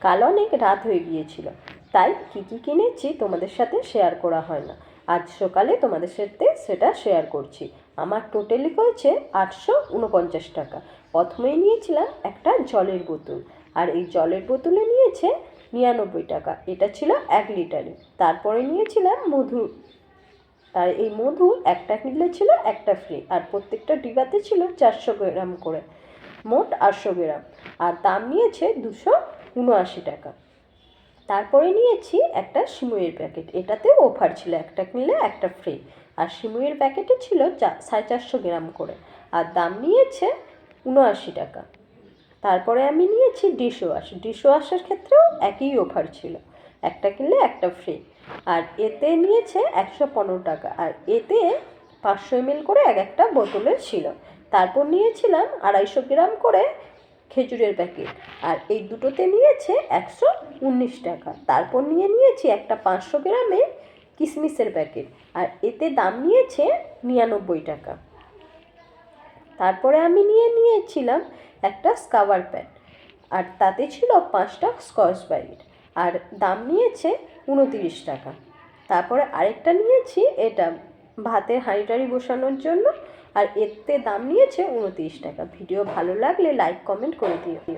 কাল অনেক রাত হয়ে গিয়েছিল। তাই কী কী কিনেছি তোমাদের সাথে শেয়ার করা হয় না। আজ সকালে তোমাদের সাথে সেটা শেয়ার করছি। আমার টোটালি হয়েছে আটশো উনপঞ্চাশ টাকা। প্রথমেই নিয়েছিলাম একটা জলের বোতল। আর এই জলের বোতলে নিয়েছে নিরানব্বই টাকা। এটা ছিল এক লিটারে। তারপরে নিয়েছিলাম মধু। আর এই মধু একটা কিনলে ছিল একটা ফ্রি আর প্রত্যেকটা ডিবাতে ছিল চারশো গ্রাম করে। মোট আটশো গ্রাম। আর দাম নিয়েছে দুশো উনআশি টাকা। তারপরে নিয়েছি একটা সিমুইয়ের প্যাকেট। এটাতে অফার ছিল একটা কিনলে একটা ফ্রি আর সিমুইয়ের প্যাকেটে ছিল চা সাড়ে চারশো গ্রাম করে। আর দাম নিয়েছে উনআশি টাকা। তারপরে আমি নিয়েছি ডিশ ওয়াশ ডিশ ওয়াশের ক্ষেত্রেও একই অফার ছিল। একটা কিনলে একটা ফ্রি আর এতে নিয়েছে একশো পনেরো টাকা। আর এতে পাঁচশো এমএল করে এক একটা বোতলে ছিল। তারপর নিয়েছিলাম আড়াইশো গ্রাম করে খেজুরের প্যাকেট আর এই দুটোতে নিয়েছে একশো উনিশ টাকা। তারপর নিয়ে নিয়েছি একটা পাঁচশো গ্রামের কিশমিশের প্যাকেট আর এতে দাম নিয়েছে নিরানব্বই টাকা। তারপরে আমি নিয়ে নিয়েছিলাম একটা স্কাবার প্যান আর তাতে ছিল পাঁচটা স্কচ ব্রাইট আর দাম নিয়েছে উনতিরিশ টাকা। তারপরে আরেকটা নিয়েছি, এটা ভাতের হাঁড়ি টাড়ি বসানোর জন্য, আর এতে দাম নিয়েছে উনতিরিশ টাকা। ভিডিও ভালো লাগলে লাইক কমেন্ট করে দিও।